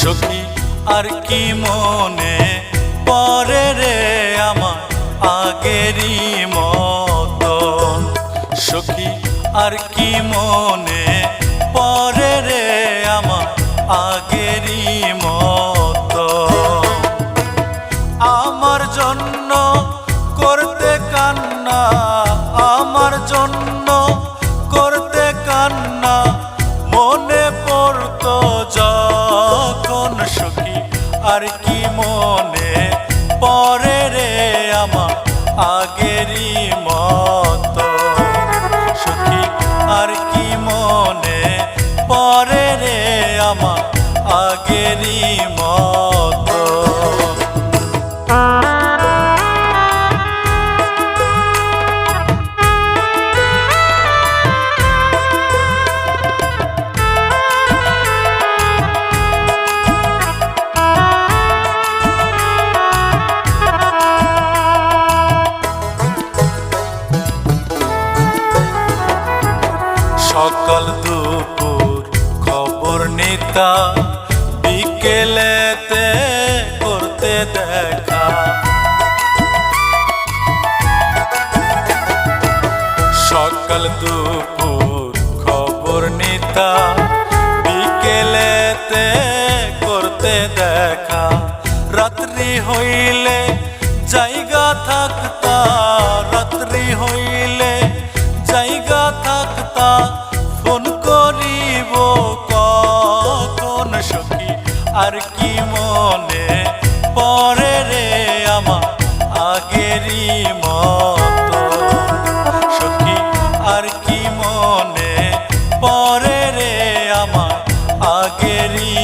সখী, আর কি মনে পরে রে আমার আগেরই মতন সখী, আর কি মনে পরে রে আমার আগেরই মতন আমার জন্য করতে কান্না, আমার জন্য করতে কান্না আর কি মনে পরে রে আমার আগেরই মত? সুখী আর কি মনে পরে রে আমার আগেরই মতো? সকাল দুপুর খবর নিতা, বিকেলেতে করতে দেখা। সকাল দুপুর খবর নিতা, বিকেলেতে করতে দেখা। রাত্রি হইলে জায়গা থাকতা, রাত্রি হইলে আর কি মনে পরে রে আমা আগেরই মত? সখী, আর কি মনে পরে রে আমা আগেরই